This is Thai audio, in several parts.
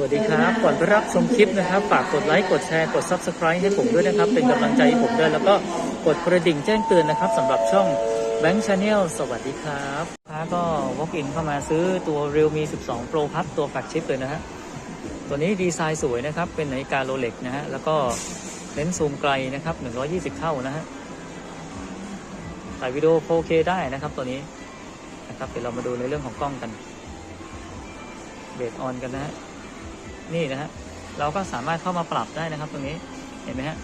วัสดีครับ ก่อนไปรับชมคลิปนะครับ ฝากกดไลค์กดแชร์กด Subscribe ให้ผมด้วยนะครับ เป็นกำลังใจให้ผมด้วยแล้วก็กดกระดิ่งแจ้งเตือนนะครับสำหรับช่อง Bank Channel สวัสดีครับค้าก็ walk in เข้ามาซื้อตัว Realme 12 Pro Plus ตัวแฟลกชิปเลยนะฮะตัวนี้ดีไซน์สวยนะครับ เป็นนาฬิกาโรเล็กนะฮะแล้วก็เลนส์ซูมไกลนะครับ 120 เท่านะฮะถ่ายวิดีโอ 4K ได้นะครับตัวนี้นะครับเดี๋ยวเรามาดูในเรื่องของกล้องกันเบสออนกันนะฮะ นี่นะฮะเราก็สามารถเข้ามาปรับได้นะครับ ตรงนี้เห็นไหมฮะ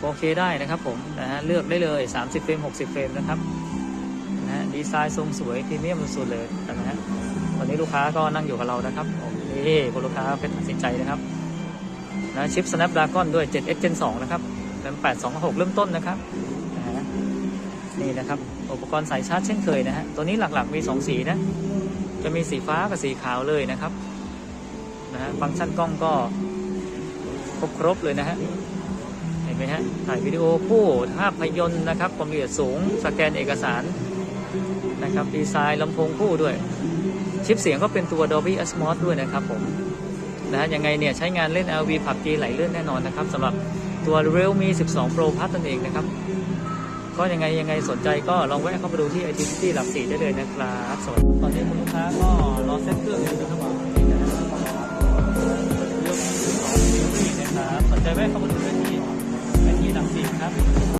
โอเคได้นะครับผมนะฮะเลือกได้เลย 30เฟรม60เฟรมนะครับนะฮะดีไซน์ทรงสวยพรีเมียมสุดๆเลยนะฮะตอนนี้ลูกค้าก็นั่งอยู่กับเรานะครับโอ้นี่คุณลูกค้าเป็นตัดสินใจนะครับนะชิป Snapdragon ด้วย 7X Gen 2 นะครับแรม826 เริ่มต้นนะครับนะฮะนี่นะครับ อุปกรณ์สายชาร์จเช่นเคยนะฮะตัวนี้หลักๆมี 2 สีนะ จะมีสีฟ้ากับสีขาวเลยนะครับ นะฮะฟังก์ชันกล้องก็ครบครบเลยนะฮะเห็นไหมฮะถ่ายวิดีโอคู่ภาพยนตร์นะครับความละเอียดสูงสแกนเอกสารนะครับดีไซน์ลำโพงคู่ด้วย ชิปเสียงก็เป็นตัว Dolby Atmos ด้วยนะครับผมนะฮะยังไงเนี่ยใช้งานเล่น LV PUBG ไหลเลื่อนแน่นอนนะครับสำหรับตัว Realme 12 Pro Plus นั่นเองนะครับ ก็ยังไงยังไงสนใจก็ลองแวะเข้ามาดูที่ IT City หลักสี่ได้เลยนะครับสวัสดีตอนนี้คุณลูกค้าก็รอเซ็ตเครื่องอยู่นะครับ เลือก12 Realme นะครับสนที่เข้ามาดูได้ที่หลังสี่ครับ